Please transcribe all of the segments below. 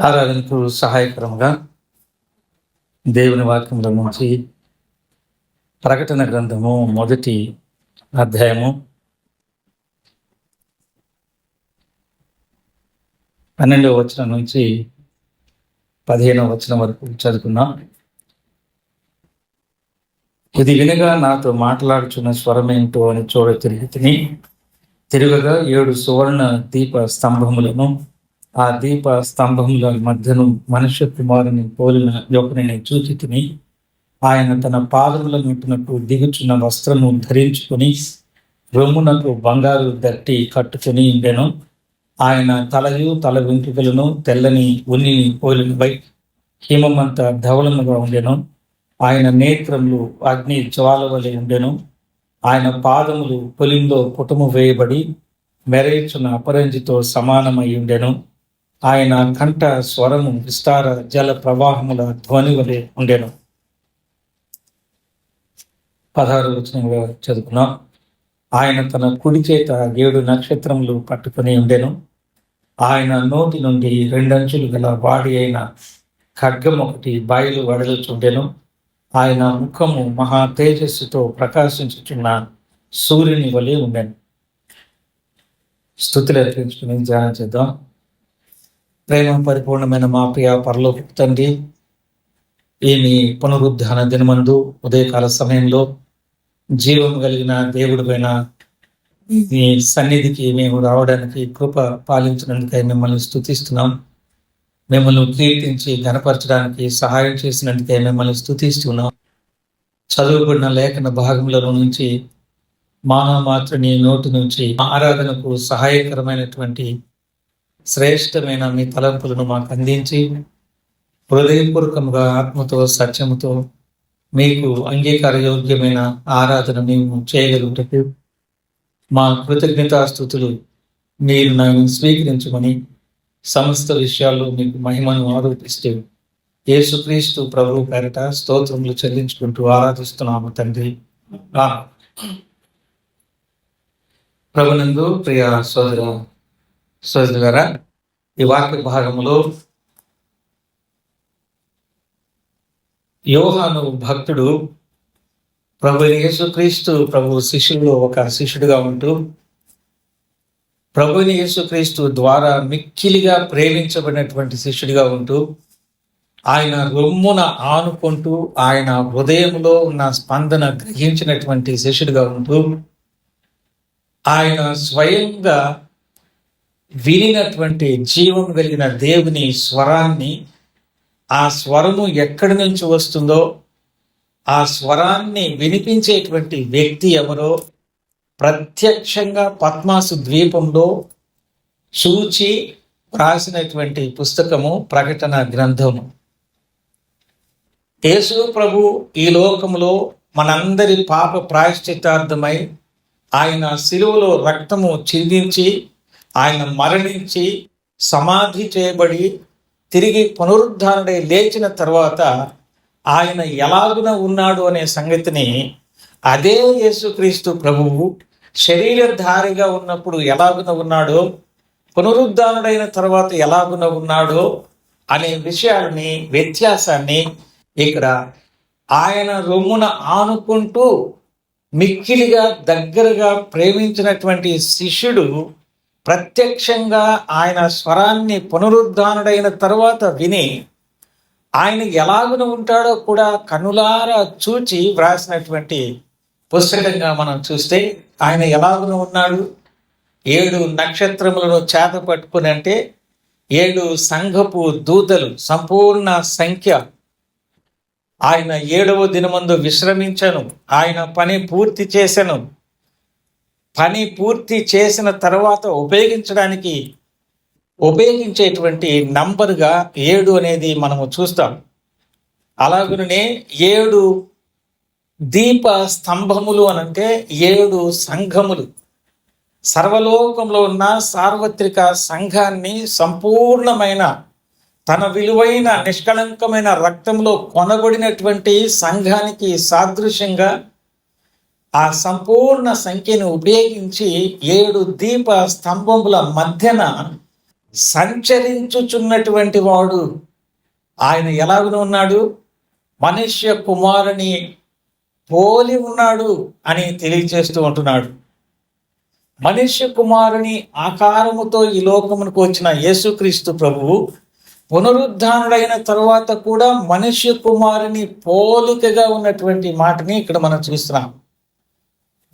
ఆరాధనకు సహాయకరంగా దేవుని వాక్యంలో నుంచి ప్రకటన గ్రంథము మొదటి అధ్యాయము పన్నెండవ వచనం నుంచి పదిహేనవ వచనం వరకు చదువుకున్నాం. ఇది వినగా నాతో మాట్లాడుచున్న స్వరమేంటో అని చూడ తిరిగి తిని తిరుగగా ఏడు సువర్ణ దీప స్తంభములను ఆ దీప స్తంభంలో మధ్యను మనుష్య కుమారుని పోలిన యొక్కని చూచి తిని ఆయన తన పాదముల నింపినట్టు దిగుచున్న వస్త్రము ధరించుకొని రొమ్మునకు బంగారు దట్టి కట్టుకొని ఉండెను. ఆయన తలయు తల వెంట్రుకలను తెల్లని ఉన్ని పోలినపై హిమమంత ధవలముగా ఉండెను. ఆయన నేత్రములు అగ్ని జ్వాల వలె ఉండెను. ఆయన పాదములు పొలింలో పుటము వేయబడి మెరయిచున్న అపరంజితో సమానమై ఉండెను. ఆయన కంఠ స్వరము విస్తార జల ప్రవాహముల ధ్వని వలె ఉండెను. పదహారు వచనంగా చదువుకున్నాం ఆయన తన కుడి చేత ఏడు నక్షత్రములు పట్టుకుని ఉండెను. ఆయన నోటి నుండి రెండంచులు గల వాడి అయిన ఖడ్గం ఒకటి బాయిలు వడలుచుండెను ఆయన ముఖము మహా తేజస్సుతో ప్రకాశించుచున్న సూర్యుని వలె ఉండెను. స్థుతులు అర్పించుకుని ధ్యానం చేద్దాం. ప్రేమ పరిపూర్ణమైన మా ప్రియ పరలోకి తండ్రి ఈమె పునరుద్ధాన దినమందు ఉదయకాల సమయంలో జీవం కలిగిన దేవుడి పైన మీ సన్నిధికి మేము రావడానికి కృప పాలించినందుకై మిమ్మల్ని స్థుతిస్తున్నాం మిమ్మల్ని కీర్తించి గనపరచడానికి సహాయం చేసినందుకే మిమ్మల్ని స్థుతిస్తున్నాం చదువుకున్న లేఖన భాగంలో నుంచి మానవ మాత్రని నోటి నుంచి ఆరాధనకు సహాయకరమైనటువంటి శ్రేష్టమైన మీ తలంపులను మాకు అందించి హృదయపూర్వకముగా ఆత్మతో సత్యముతో మీకు అంగీకార యోగ్యమైన ఆరాధన మేము చేయగలుగుటకు మా కృతజ్ఞతాస్థుతులు. మీరు నన్ను స్వీకరించమని సమస్త విషయాల్లో మీకు మహిమను ఆరోపిస్తూ యేసుక్రీస్తు ప్రభు పేరట స్తోత్రములు చెల్లించుకుంటూ ఆరాధిస్తున్నాము తండ్రి. ప్రభునందు ప్రియ సోదర సోదరులారా ఈ వాక్య భాగంలో యోహాను భక్తుడు ప్రభు యేసుక్రీస్తు ప్రభు శిష్యుడు ఒక శిష్యుడిగా ఉంటూ ప్రభుని యేసుక్రీస్తు ద్వారా మిక్కిలిగా ప్రేమించబడినటువంటి శిష్యుడిగా ఉంటూ ఆయన రొమ్మున ఆనుకుంటూ ఆయన హృదయంలో ఉన్న స్పందన గ్రహించినటువంటి శిష్యుడిగా ఉంటూ ఆయన స్వయంగా వినినటువంటి జీవం కలిగిన దేవుని స్వరాన్ని ఆ స్వరము ఎక్కడి నుంచి వస్తుందో ఆ స్వరాన్ని వినిపించేటువంటి వ్యక్తి ఎవరో ప్రత్యక్షంగా పద్మాసు ద్వీపంలో చూచి రాసినటువంటి పుస్తకము ప్రకటన గ్రంథము. యేసు ప్రభు ఈ లోకంలో మనందరి పాప ప్రాయశ్చితార్థమై ఆయన శిలువలో రక్తము చిందించి ఆయన మరణించి సమాధి చేయబడి తిరిగి పునరుద్ధారణై లేచిన తర్వాత ఆయన ఎలాగున ఉన్నాడు అనే సంగతిని అదే యేసుక్రీస్తు ప్రభువు శరీరధారిగా ఉన్నప్పుడు ఎలాగున ఉన్నాడో పునరుద్ధానుడైన తర్వాత ఎలాగున ఉన్నాడో అనే విషయాన్ని వ్యత్యాసాన్ని ఇక్కడ ఆయన రొమ్మున ఆనుకుంటూ మిక్కిలిగా దగ్గరగా ప్రేమించినటువంటి శిష్యుడు ప్రత్యక్షంగా ఆయన స్వరాన్ని పునరుద్ధానుడైన తర్వాత విని ఆయన ఎలాగున ఉంటాడో కూడా కనులారా చూచి వ్రాసినటువంటి పుస్తకంగా మనం చూస్తే ఆయన ఎలాగున ఉన్నాడు? ఏడు నక్షత్రములను చేత పట్టుకుని అంటే ఏడు సంఘపు దూతలు సంపూర్ణ సంఖ్య. ఆయన ఏడవ దినమందు విశ్రమించను. ఆయన పని పూర్తి చేశాను పని పూర్తి చేసిన తర్వాత ఉపయోగించడానికి ఉపయోగించేటువంటి నంబర్గా ఏడు అనేది మనము చూస్తాం. అలాగనే ఏడు దీప స్తంభములు అనంటే ఏడు సంఘములు. సర్వలోకంలో ఉన్న సార్వత్రిక సంఘాన్ని సంపూర్ణమైన తన విలువైన నిష్కళంకమైన రక్తంలో కొనబడినటువంటి సంఘానికి సాదృశ్యంగా ఆ సంపూర్ణ సంఖ్యను ఉపయోగించి ఏడు దీప స్తంభముల మధ్యన సంచరించుచున్నటువంటి వాడు. ఆయన ఎలాగ ఉన్నాడు? మనుష్య కుమారుని పోలి ఉన్నాడు అని తెలియజేస్తూ ఉంటున్నాడు. మనుష్య కుమారుని ఆకారముతో ఈ లోకమునకు వచ్చిన యేసుక్రీస్తు ప్రభువు పునరుద్ధానుడైన తరువాత కూడా మనుష్య కుమారుని పోలికగా ఉన్నటువంటి మాటని ఇక్కడ మనం చూస్తున్నాం.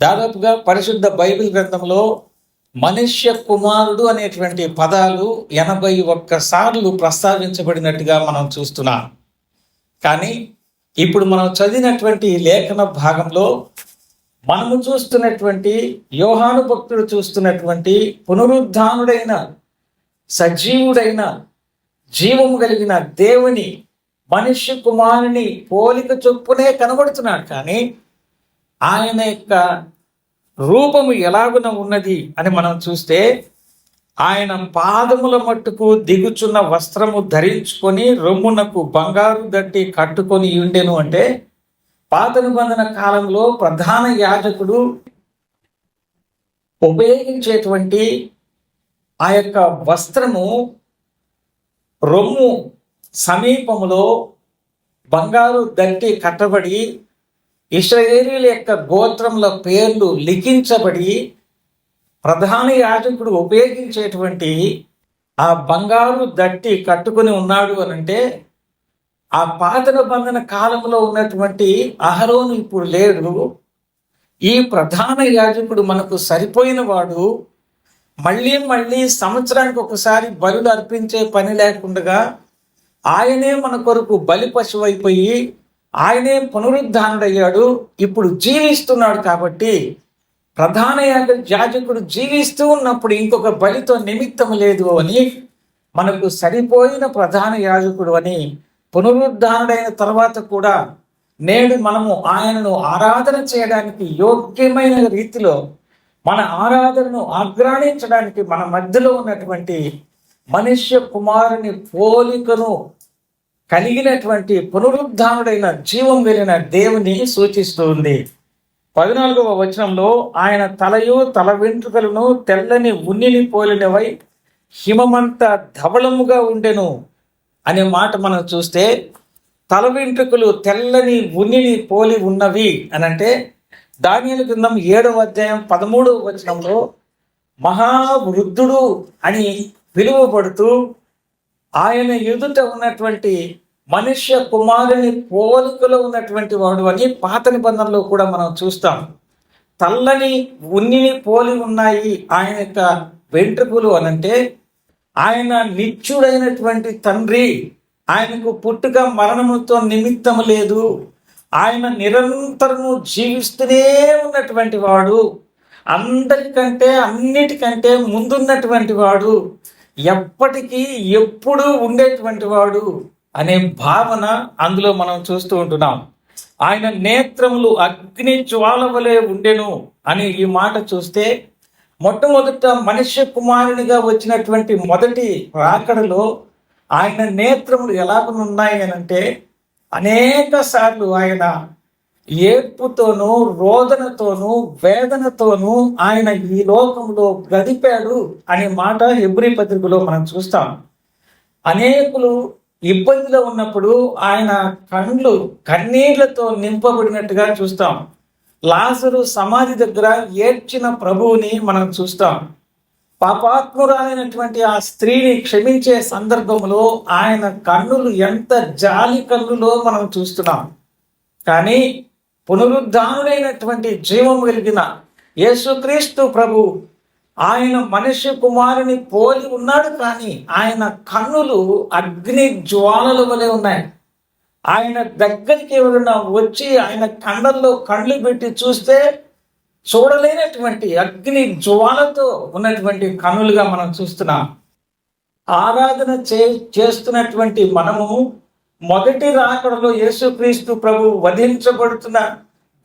దాదాపుగా పరిశుద్ధ బైబిల్ గ్రంథంలో మనుష్య కుమారుడు అనేటువంటి పదాలు ఎనభై ఒక్క సార్లు ప్రస్తావించబడినట్టుగా మనం చూస్తున్నాం. కానీ ఇప్పుడు మనం చదివినటువంటి లేఖన భాగంలో మనము చూస్తున్నటువంటి యోహాను భక్తుడు చూస్తున్నటువంటి పునరుద్ధానుడైన సజీవుడైన జీవము కలిగిన దేవుని మనిషి కుమారుని పోలిక చొప్పునే కనబడుతున్నాడు. కానీ ఆయన యొక్క రూపము ఎలాగున ఉన్నది అని మనం చూస్తే ఆయన పాదముల మట్టుకు దిగుచున్న వస్త్రము ధరించుకొని రొమ్మునకు బంగారు దట్టి కట్టుకొని ఉండెను అంటే పాత నిబంధన కాలంలో ప్రధాన యాజకుడు ఉపయోగించేటువంటి ఆ యొక్క వస్త్రము రొమ్ము సమీపంలో బంగారు దట్టి కట్టబడి ఇస్రాయేలీల యొక్క గోత్రముల పేర్లు లిఖించబడి ప్రధాన యాజకుడు ఉపయోగించేటువంటి ఆ బంగారు దట్టి కట్టుకుని ఉన్నాడు అని అంటే ఆ పాతన బంధన కాలంలో ఉన్నటువంటి అహరోను ఇప్పుడు లేడు. ఈ ప్రధాన యాజకుడు మనకు సరిపోయిన వాడు మళ్ళీ మళ్ళీ సంవత్సరానికి ఒకసారి బలులు అర్పించే పని లేకుండా ఆయనే మన కొరకు బలి పశువు అయిపోయి ఆయనే పునరుద్ధానుడయ్యాడు. ఇప్పుడు జీవిస్తున్నాడు కాబట్టి ప్రధాన యాజకుడు జీవిస్తూ ఉన్నప్పుడు ఇంకొక బలితో నిమిత్తం లేదు అని మనకు సరిపోయిన ప్రధాన యాజకుడు అని పునరుద్ధానుడైన తర్వాత కూడా నేడు మనము ఆయనను ఆరాధన చేయడానికి యోగ్యమైన రీతిలో మన ఆరాధనను ఆగ్రాణించడానికి మన మధ్యలో ఉన్నటువంటి మనుష్య కుమారుని పోలికను కలిగినటువంటి పునరుద్ధానుడైన జీవం వెళ్ళిన దేవుని సూచిస్తుంది పద్నాలుగవ వచనంలో ఆయన తలయు తల వెంట్రుకలను తెల్లని ఉన్నిని పోలినవై హిమమంత ధవళముగా ఉండెను అనే మాట మనం చూస్తే తల వెంట్రుకలు తెల్లని ఉన్నిని పోలి ఉన్నవి అని అంటే దానియలు గ్రంథం ఏడవ అధ్యాయం పదమూడవ వచనంలో మహావృద్ధుడు అని పిలువబడుతూ ఆయన ఎదుట ఉన్నటువంటి మనుష్య కుమారుని పోలికలో ఉన్నటువంటి వాడు అని పాత నిబంధనలో కూడా మనం చూస్తాం. తల్లని ఉన్నిని పోలి ఉన్నాయి ఆయన యొక్క వెంట్రుకలు అనంటే ఆయన నిత్యుడైనటువంటి తండ్రి ఆయనకు పుట్టుక మరణముతో నిమిత్తం లేదు. ఆయన నిరంతరము జీవిస్తూనే ఉన్నటువంటి వాడు. అందరికంటే అన్నిటికంటే ముందున్నటువంటి వాడు. ఎప్పటికీ ఎప్పుడు ఉండేటువంటి వాడు అనే భావన అందులో మనం చూస్తూ ఉంటున్నాం. ఆయన నేత్రములు అగ్ని జ్వాల వలె ఉండెను అని ఈ మాట చూస్తే మొట్టమొదట మనిషి కుమారునిగా వచ్చినటువంటి మొదటి రాకడలో ఆయన నేత్రములు ఎలాగనున్నాయి అని అంటే అనేక సార్లు ఆయన ఏర్పుతోనూ రోదనతోనూ వేదనతోనూ ఆయన ఈ లోకంలో గడిపాడు అనే మాట హెబ్రి పత్రికలో మనం చూస్తాం. అనేకులు ఇబ్బందిలో ఉన్నప్పుడు ఆయన కళ్ళు కన్నీళ్ళతో నింపబడినట్టుగా చూస్తాం. లాసరు సమాధి దగ్గర ఏడ్చిన ప్రభువుని మనం చూస్తాం. పాపాత్మురాలైనటువంటి ఆ స్త్రీని క్షమించే సందర్భంలో ఆయన కన్నులు ఎంత జాలి కన్నులో మనం చూస్తున్నాం. కానీ పునరుద్ధానుడైనటువంటి జీవం కలిగిన యేసుక్రీస్తు ప్రభు ఆయన మనిషి కుమారుని పోలి ఉన్నాడు కానీ ఆయన కన్నులు అగ్ని జ్వాలల వలె ఉన్నాయి. ఆయన దగ్గరికి ఎవరైనా వచ్చి ఆయన కండల్లో కళ్ళు పెట్టి చూస్తే చూడలేనటువంటి అగ్ని జ్వాలతో ఉన్నటువంటి కనులుగా మనం చూస్తున్నాం. ఆరాధన చే చేస్తున్నటువంటి మనము మొదటి రాకడలో యేసుక్రీస్తు ప్రభు వధించబడుతున్న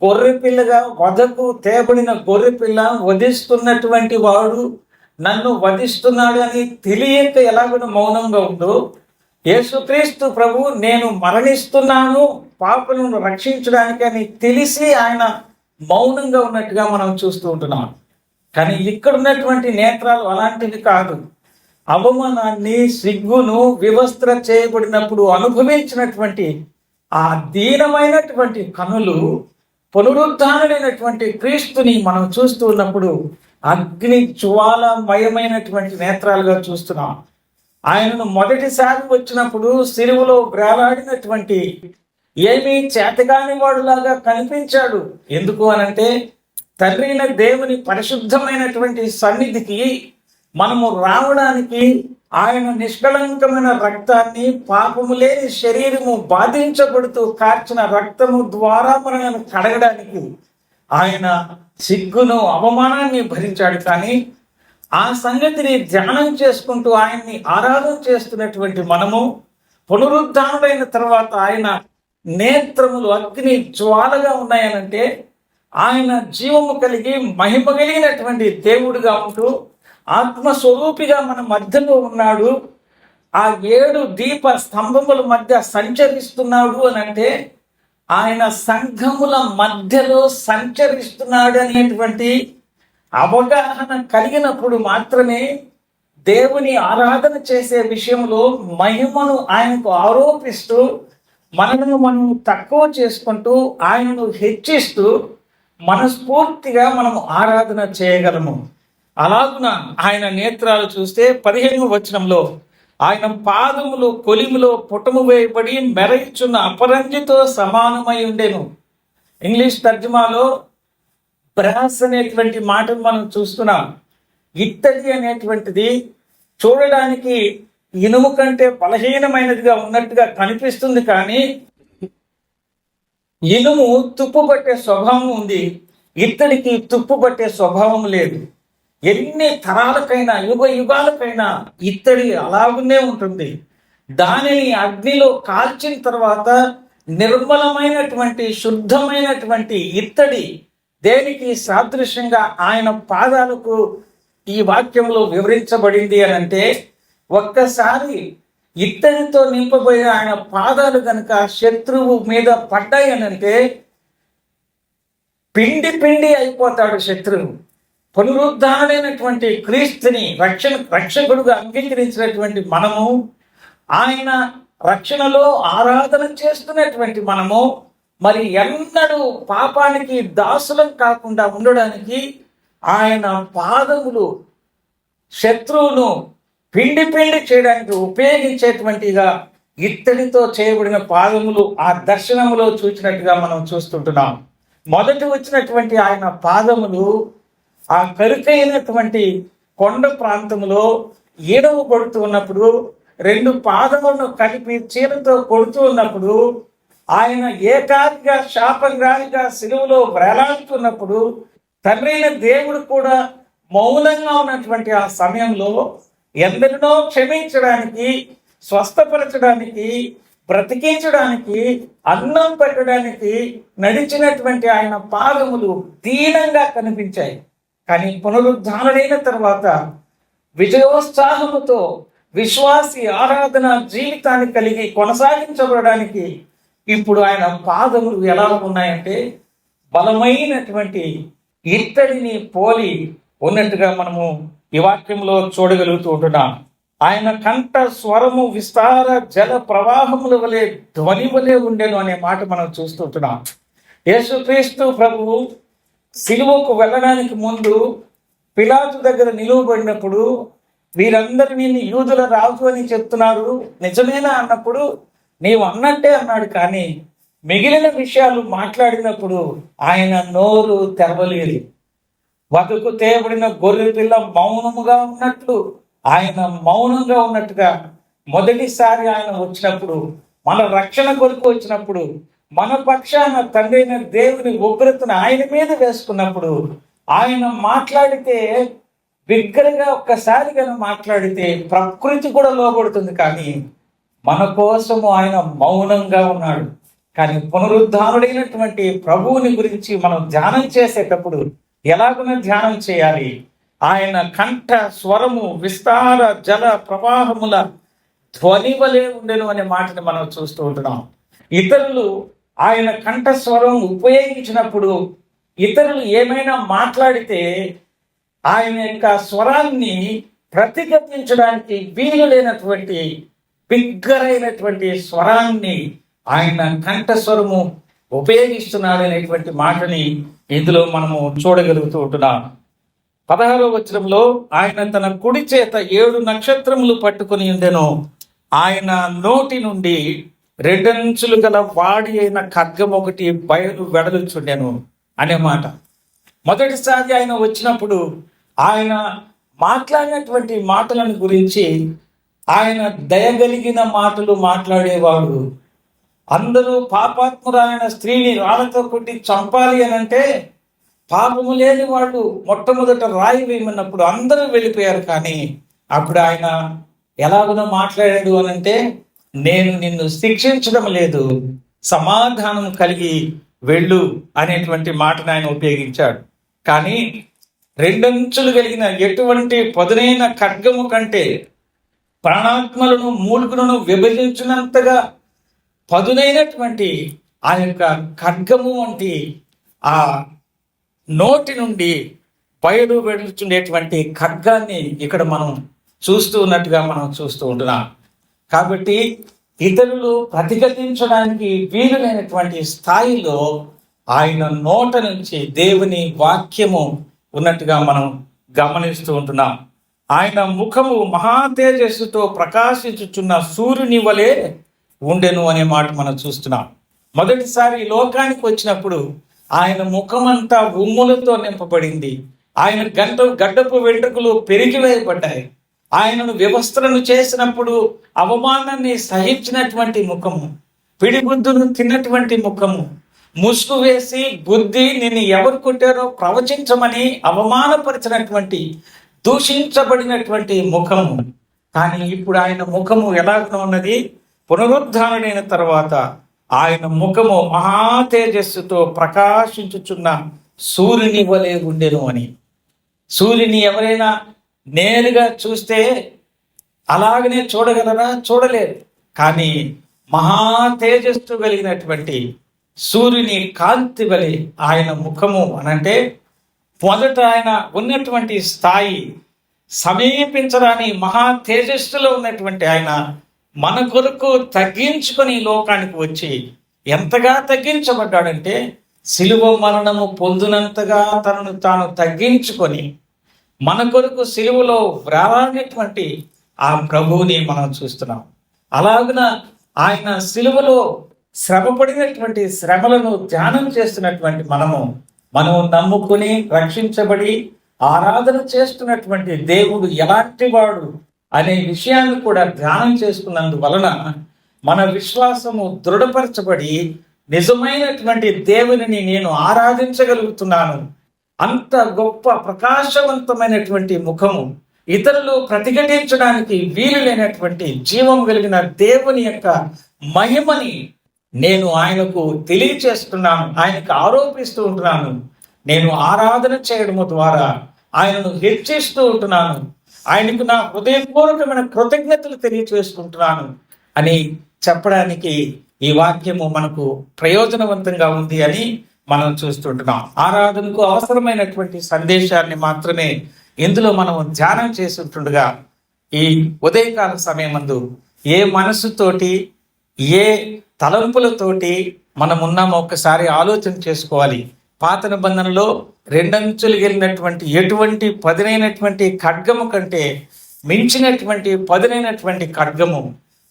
గొర్రె పిల్లగా వధకు తేబడిన గొర్రె పిల్ల వధిస్తున్నటువంటి వాడు నన్ను వధిస్తున్నాడు అని తెలియక ఎలాగో మౌనంగా ఉందో యేసుక్రీస్తు ప్రభు నేను మరణిస్తున్నాను పాపలను రక్షించడానికి అని తెలిసి ఆయన మౌనంగా ఉన్నట్టుగా మనం చూస్తూ ఉంటున్నాం. కానీ ఇక్కడ ఉన్నటువంటి నేత్రాలు అలాంటివి కాదు. అవమానాన్ని సిగ్గును వివస్త్ర చేయబడినప్పుడు అనుభవించినటువంటి ఆ దీనమైనటువంటి కనులు పునరుద్ధానుడైనటువంటి క్రీస్తుని మనం చూస్తూ ఉన్నప్పుడు అగ్ని జ్వాలమయమైనటువంటి నేత్రాలుగా చూస్తున్నాం. ఆయనను మొదటిసారి వచ్చినప్పుడు సిరువులో బ్రేలాడినటువంటి ఏమీ చేతగాని వాడులాగా కనిపించాడు. ఎందుకు అనంటే తండ్రి దేవుని పరిశుద్ధమైనటువంటి సన్నిధికి మనము రావడానికి ఆయన నిష్కళంకమైన రక్తాన్ని పాపము లేని శరీరము బాధించబడుతూ కార్చిన రక్తము ద్వారా మనల్ని కడగడానికి ఆయన సిగ్గును అవమానాన్ని భరించాడు. కానీ ఆ సంగతిని ధ్యానం చేసుకుంటూ ఆయన్ని ఆరాధన చేస్తున్నటువంటి మనము పునరుద్ధానుడైన తర్వాత ఆయన నేత్రములు అగ్ని జ్వాలగా ఉన్నాయనంటే ఆయన జీవము కలిగి మహిమ కలిగినటువంటి దేవుడిగా ఉంటూ ఆత్మస్వరూపిగా మన మధ్యలో ఉన్నాడు. ఆ ఏడు దీప స్తంభముల మధ్య సంచరిస్తున్నాడు అని అంటే ఆయన సంఘముల మధ్యలో సంచరిస్తున్నాడు అనేటువంటి అవగాహన కలిగినప్పుడు మాత్రమే దేవుని ఆరాధన చేసే విషయంలో మహిమను ఆయనకు ఆరోపిస్తూ మనల్ని మనం తక్కువ చేసుకుంటూ ఆయనను హెచ్చిస్తూ మనస్ఫూర్తిగా మనం ఆరాధన చేయగలము. అలాగున ఆయన నేత్రాలు చూస్తే పదిహేను వచనంలో ఆయన పాదములు కొలిములో పుటము వేయబడి మెరయిచున్న అపరంజితో సమానమై ఉండేను. ఇంగ్లీష్ తర్జుమాలో బ్రాస్ అనేటువంటి మాటను మనం చూస్తున్నాం. ఇత్తడి అనేటువంటిది చూడడానికి ఇనుము కంటే బలహీనమైనదిగా ఉన్నట్టుగా కనిపిస్తుంది కానీ ఇనుము తుప్పు పట్టే స్వభావం ఉంది. ఇత్తడికి తుప్పు పట్టే స్వభావం లేదు. ఎన్ని తరాలకైనా యుగ యుగాలకైనా ఇత్తడి అలాగునే ఉంటుంది. దానిని అగ్నిలో కాల్చిన తర్వాత నిర్మలమైనటువంటి శుద్ధమైనటువంటి ఇత్తడి దేనికి సాదృశ్యంగా ఆయన పాదాలకు ఈ వాక్యంలో వివరించబడింది అని అంటే ఒక్కసారి ఇత్తడితో నింపబోయే ఆయన పాదాలు కనుక శత్రువు మీద పడ్డాయి అని అంటే పిండి పిండి అయిపోతాడు శత్రువు. పునరుద్ధానైనటువంటి క్రీస్తుని రక్షణ రక్షకుడుగా అంగీకరించినటువంటి మనము ఆయన రక్షణలో ఆరాధన చేస్తున్నటువంటి మనము మరి ఎన్నడూ పాపానికి దాసులం కాకుండా ఉండడానికి ఆయన పాదములు శత్రువును పిండి పిండి చేయడానికి ఉపయోగించేటువంటిగా ఇత్తడితో చేయబడిన పాదములు ఆ దర్శనములో చూసినట్టుగా మనం చూస్తుంటున్నాం. మొదటి వచ్చినటువంటి ఆయన పాదములు ఆ కరుకైనటువంటి కొండ ప్రాంతంలో ఈడవ కొడుతూ ఉన్నప్పుడు రెండు పాదములను కలిపి చీరతో కొడుతూ ఉన్నప్పుడు ఆయన ఏకాకిగా శాపగ్రాహిగా సిలువలో వేలాడుతున్నప్పుడు తండ్రైన దేవుడు కూడా మౌనంగా ఉన్నటువంటి ఆ సమయంలో ఎందరినో క్షమించడానికి స్వస్థపరచడానికి బ్రతికించడానికి అన్నం పెట్టడానికి నడిచినటువంటి ఆయన పాదములు దీనంగా కనిపించాయి. కానీ పునరుద్ధారణైన తర్వాత విజయోత్సాహముతో విశ్వాసి ఆరాధన జీవితాన్ని కలిగి కొనసాగించబడడానికి ఇప్పుడు ఆయన పాదములు ఎలా ఉన్నాయంటే బలమైనటువంటి ఇత్తడిని పోలి ఉన్నట్టుగా మనము ఈ వాక్యంలో చూడగలుగుతూ ఉంటున్నాం. ఆయన కంఠ స్వరము విస్తార జల ప్రవాహముల వలె ధ్వని వలె ఉండేను అనే మాట మనం చూస్తుంటున్నాం యేసుక్రీస్తు ప్రభువు సిలువకు వెళ్ళడానికి ముందు పిలాతు దగ్గర నిలువబడినప్పుడు వీరందరినీ యూదుల రాజు అని చెప్తున్నారు. నిజమేనా అన్నప్పుడు నీవు అన్నట్టే అన్నాడు కానీ మిగిలిన విషయాలు మాట్లాడినప్పుడు ఆయన నోరు తెరవలేదు. వదకు తేబడిన గొర్రె పిల్ల మౌనముగా ఉన్నట్లు ఆయన మౌనంగా ఉన్నట్టుగా మొదటిసారి ఆయన వచ్చినప్పుడు మన రక్షణ కొరకు వచ్చినప్పుడు మన పక్షాన తండ్రైన దేవుని ఉగ్రతను ఆయన మీద వేసుకున్నప్పుడు ఆయన మాట్లాడితే బిగ్గరగా ఒక్కసారి కనుక మాట్లాడితే ప్రకృతి కూడా లోబడుతుంది కానీ మన కోసము ఆయన మౌనంగా ఉన్నాడు. కానీ పునరుద్ధారుడైనటువంటి ప్రభువుని గురించి మనం ధ్యానం చేసేటప్పుడు ఎలాగున ధ్యానం చేయాలి. ఆయన కంఠ స్వరము విస్తార జల ప్రవాహముల ధ్వని వలె ఉండెను అనే మాటని మనం చూస్తూ ఉంటున్నాం. ఇతరులు ఆయన కంఠస్వరం ఉపయోగించినప్పుడు ఇతరులు ఏమైనా మాట్లాడితే ఆయన యొక్క స్వరాన్ని ప్రతిఘటించడానికి వీలు లేనటువంటి బిగ్గరైనటువంటి స్వరాన్ని ఆయన కంఠస్వరము ఉపయోగిస్తున్నాడు అనేటువంటి మాటని ఇందులో మనము చూడగలుగుతూ ఉంటున్నాం. పదహారో వచనంలో ఆయన తన కుడి చేత ఏడు నక్షత్రములు పట్టుకుని ఉండెను. ఆయన నోటి నుండి రెండంచులు గల వాడి అయిన ఖడ్గం ఒకటి బయలు వెడలుచుండెను అనే మాట. మొదటిసారి ఆయన వచ్చినప్పుడు ఆయన మాట్లాడినటువంటి మాటలను గురించి ఆయన దయగలిగిన మాటలు మాట్లాడేవాడు. అందరూ పాపాత్మురాలైన స్త్రీని రాళ్ళతో కొట్టి చంపాలి అని అంటే పాపము లేని వాళ్ళు మొట్టమొదట రాయి వేయమన్నప్పుడు అందరూ వెళ్ళిపోయారు కానీ అప్పుడు ఆయన ఎలాగునో మాట్లాడాడు అని అంటే నేను నిన్ను శిక్షించడం లేదు. సమాధానం కలిగి వెళ్ళు అనేటువంటి మాటను ఆయన ఉపయోగించాడు. కానీ రెండంచులు కలిగిన ఎటువంటి పదునైన ఖడ్గము కంటే ప్రాణాత్మలను మూలుగులను విభజించినంతగా పదునైనటువంటి ఆ యొక్క ఖడ్గము వంటి ఆ నోటి నుండి బయలు వెడుచుండేటువంటి ఖడ్గాన్ని ఇక్కడ మనం చూస్తూ ఉన్నట్టుగా మనం చూస్తూ ఉంటున్నాం. కాబట్టి ఇతరులు ప్రతిఘటించడానికి వీలులేనటువంటి స్థాయిలో ఆయన నోట నుంచి దేవుని వాక్యము ఉన్నట్టుగా మనం గమనిస్తూ ఉంటున్నాం. ఆయన ముఖము మహాతేజస్సుతో ప్రకాశించుచున్న సూర్యుని వలె ఉండెను అనే మాట మనం చూస్తున్నాం. మొదటిసారి లోకానికి వచ్చినప్పుడు ఆయన ముఖమంతా ఉమ్ములతో నింపబడింది. ఆయన గంట గడ్డపు వెంట్రుకలు పెరిగివేయబడ్డాయి ఆయనను వ్యవస్థలను చేసినప్పుడు అవమానాన్ని సహించినటువంటి ముఖము పిడిబుద్ధును తిన్నటువంటి ముఖము ముసుగు వేసి బుద్ధి నిన్ను ఎవరు కొట్టారో ప్రవచించమని అవమానపరిచినటువంటి దూషించబడినటువంటి ముఖము. కానీ ఇప్పుడు ఆయన ముఖము ఎలాగ ఉన్నది? పునరుద్ధారణైన తర్వాత ఆయన ముఖము మహా తేజస్సుతో ప్రకాశించుచున్న సూర్యుని వలె ఉండెను అని. సూర్యుని ఎవరైనా నేరుగా చూస్తే అలాగనే చూడగలరా చూడలేరు కానీ మహా తేజస్సు కలిగినటువంటి సూర్యుని కాంతి వలె ఆయన ముఖము అనంటే మొదట ఆయన ఉన్నటువంటి స్థాయి సమీపించరాని మహా తేజస్సులో ఉన్నటువంటి ఆయన మన కొరకు తగ్గించుకొని లోకానికి వచ్చి ఎంతగా తగ్గించబడ్డాడంటే సిలువ మరణము పొందినంతగా తనను తాను తగ్గించుకొని మన కొరకు సిలువలో వ్రాలనేటువంటి ఆ ప్రభువుని మనం చూస్తున్నాం. అలాగున ఆయన సిలువలో శ్రమపడినటువంటి శ్రమలను ధ్యానం చేస్తున్నటువంటి మనము మనం నమ్ముకుని రక్షించబడి ఆరాధన చేస్తున్నటువంటి దేవుడు ఎలాంటి వాడు అనే విషయాన్ని కూడా ధ్యానం చేసుకున్నందువలన మన విశ్వాసము దృఢపరచబడి నిజమైనటువంటి దేవునిని నేను ఆరాధించగలుగుతున్నాను అంత గొప్ప ప్రకాశవంతమైనటువంటి ముఖము ఇతరులు ప్రతిఘటించడానికి వీలు లేనటువంటి జీవం కలిగిన దేవుని యొక్క మహిమని నేను ఆయనకు తెలియచేస్తున్నాను ఆయనకు ఆరోపిస్తూ ఉంటున్నాను. నేను ఆరాధన చేయడము ద్వారా ఆయనను హెచ్చిస్తూ ఉంటున్నాను. ఆయనకు నా హృదయపూర్వకమైన కృతజ్ఞతలు తెలియచేసుకుంటున్నాను అని చెప్పడానికి ఈ వాక్యము మనకు ప్రయోజనవంతంగా ఉంది అని మనం చూస్తుంటున్నాం. ఆరాధనకు అవసరమైనటువంటి సందేశాన్ని మాత్రమే ఇందులో మనం ధ్యానం చేస్తుంటుండగా ఈ ఉదయకాల సమయమందు ఏ మనసుతోటి ఏ తలంపులతోటి మనం ఉన్నామో ఒకసారి ఆలోచన చేసుకోవాలి. పాత నిబంధనలో రెండంచులు వెళ్ళినటువంటి ఎటువంటి పదునైనటువంటి ఖడ్గము కంటే మించినటువంటి పదునైనటువంటి ఖడ్గము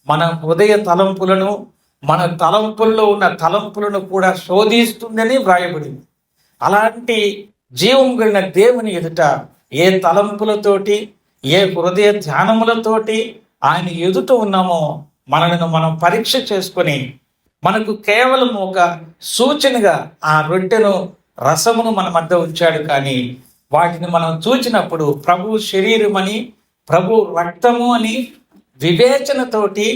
మన హృదయ తలంపులను మన తలంపుల్లో ఉన్న తలంపులను కూడా శోధిస్తుందని వ్రాయబడింది. అలాంటి జీవం కలిగిన దేవుని ఎదుట ఏ తలంపులతోటి ఏ హృదయ ధ్యానములతోటి ఆయన ఎదుట ఉన్నామో మనలను మనం పరీక్ష చేసుకొని మనకు కేవలం ఒక సూచనగా ఆ రొట్టెను రసమును మన మధ్య ఉంచాడు కానీ వాటిని మనం చూచినప్పుడు ప్రభు శరీరం అని ప్రభు రక్తము అని వివేచనతోటి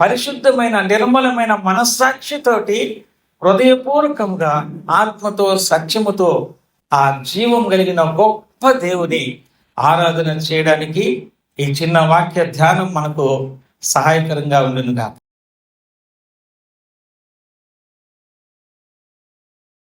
పరిశుద్ధమైన నిర్మలమైన మనస్సాక్షితోటి హృదయపూర్వకంగా ఆత్మతో సత్యముతో ఆ జీవం కలిగిన గొప్ప దేవుని ఆరాధన చేయడానికి ఈ చిన్న వాక్య ధ్యానం మనకు సహాయకరంగా ఉండునుగాక.